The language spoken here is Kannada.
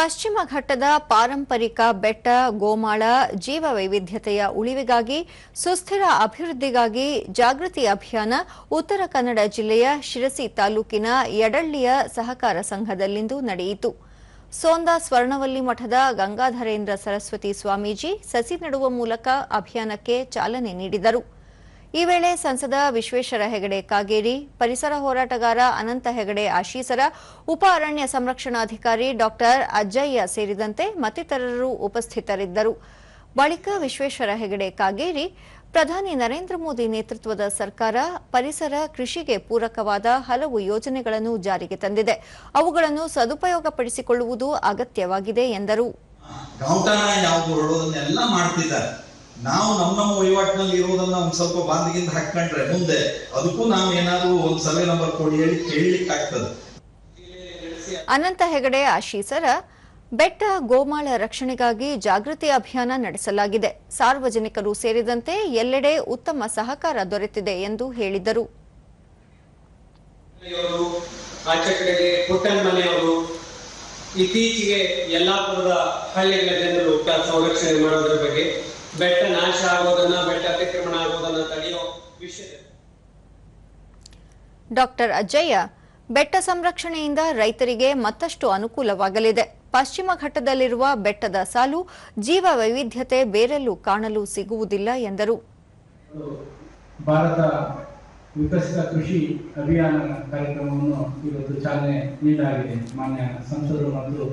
ಪಶ್ಚಿಮ ಘಟ್ಟದ ಪಾರಂಪರಿಕ ಬೆಟ್ಟ, ಗೋಮಾಳ ಜೀವ ವೈವಿಧ್ಯತೆಯ ಉಳಿವಿಗಾಗಿ, ಸುಸ್ಥಿರ ಅಭಿವೃದ್ಧಿಗಾಗಿ ಜಾಗೃತಿ ಅಭಿಯಾನ ಉತ್ತರ ಕನ್ನಡ ಜಿಲ್ಲೆಯ ಶಿರಸಿ ತಾಲೂಕಿನ ಯಡಳ್ಳಿಯ ಸಹಕಾರ ಸಂಘದಲ್ಲಿಂದು ನಡೆಯಿತು. ಸೋಂದಾ ಸ್ವರ್ಣವಲ್ಲಿ ಮಠದ ಗಂಗಾಧರೇಂದ್ರ ಸರಸ್ವತಿ ಸ್ವಾಮೀಜಿ ಸಸಿ ನೆಡುವ ಮೂಲಕ ಅಭಿಯಾನಕ್ಕೆ ಚಾಲನೆ ನೀಡಿದರು. ಈ ವೇಳೆ ಸಂಸದ ವಿಶ್ವೇಶ್ವರ ಹೆಗಡೆ ಕಾಗೇರಿ, ಪರಿಸರ ಹೋರಾಟಗಾರ ಅನಂತ ಹೆಗಡೆ ಆಶೀಸರ, ಉಪ ಅರಣ್ಯ ಸಂರಕ್ಷಣಾಧಿಕಾರಿ ಡಾಕ್ಟರ್ ಅಜ್ಜಯ್ಯ ಸೇರಿದಂತೆ ಮತ್ತಿತರರು ಉಪಸ್ಥಿತರಿದ್ದರು. ಬಳಿಕ ವಿಶ್ವೇಶ್ವರ ಹೆಗಡೆ ಕಾಗೇರಿ, ಪ್ರಧಾನಿ ನರೇಂದ್ರ ಮೋದಿ ನೇತೃತ್ವದ ಸರ್ಕಾರ ಪರಿಸರ ಕೃಷಿಗೆ ಪೂರಕವಾದ ಹಲವು ಯೋಜನೆಗಳನ್ನು ಜಾರಿಗೆ ತಂದಿದೆ. ಅವುಗಳನ್ನು ಸದುಪಯೋಗಪಡಿಸಿಕೊಳ್ಳುವುದು ಅಗತ್ಯವಾಗಿದೆ ಎಂದರು. ನಾವು ನಮ್ಮ ನಮ್ಮ ವಹಿವಾಟಿನಲ್ಲಿ ಇರೋದನ್ನ ಒಂದ್ ಸ್ವಲ್ಪ ಬಾಂಧಿಗಿಂದ ಹಾಕೊಂಡ್ರೆ ಮುಂದೆ ಅದಕ್ಕೂ ನಾವು ಏನಾದ್ರು ಒಂದ್ ಸರ್ವೆ ನಂಬರ್ ಕೊಡಿ ಹೇಳಿ ಕೇಳಲಿಕ್ಕೆ ಆಗ್ತದೆ ಅನಂತ ಹೆಗಡೆ ಆಶೀಸರ ಬೆಟ್ಟ ಗೋಮಾಳ ರಕ್ಷಣೆಗಾಗಿ ಜಾಗೃತಿ ಅಭಿಯಾನ ನಡೆಸಲಾಗಿದೆ. ಸಾರ್ವಜನಿಕರು ಸೇರಿದಂತೆ ಎಲ್ಲೆಡೆ ಉತ್ತಮ ಸಹಕಾರ ದೊರೆತಿದೆ ಎಂದು ಹೇಳಿದರು. ಮನೆಯವರು ಆಚೆ ಕಡೆಗೆ ಹೋಟೆಲ್ ಮನೆಯವರು ಇತ್ತೀಚೆಗೆ ಎಲ್ಲಾ ಹಳ್ಳಿಗಳ ಜನರು ಸಂರಕ್ಷಣೆ ಮಾಡೋದ್ರ ಬಗ್ಗೆ ಬೆಟ್ಟ ನಾಶ ಆಗೋದನ್ನ ಬೆಟ್ಟ ಅತಿಕ್ರಮಣ ಆಗೋದನ್ನ ತಡೆಯೋ ವಿಷಯ ಡಾಕ್ಟರ್ ಅಜಯ್ಯ ಬೆಟ್ಟ ಸಂರಕ್ಷಣೆಯಿಂದ ರೈತರಿಗೆ ಮತ್ತಷ್ಟು ಅನುಕೂಲವಾಗಲಿದೆ. ಪಶ್ಚಿಮ ಘಟ್ಟದಲ್ಲಿರುವ ಬೆಟ್ಟದ ಸಾಲು ಜೀವ ವೈವಿಧ್ಯತೆ ಬೇರೆಲ್ಲೂ ಕಾಣಲು ಸಿಗುವುದಿಲ್ಲ ಎಂದರು. ಭಾರತ ವಿಕಸಿತ ಕೃಷಿ ಅಭಿಯಾನ ಕಾರ್ಯಕ್ರಮವನ್ನು ಇವತ್ತು ಚಾಲನೆ ನೀಡಲಾಗಿದೆ. ಮಾನ್ಯ ಸಂಸದರು ಮತ್ತು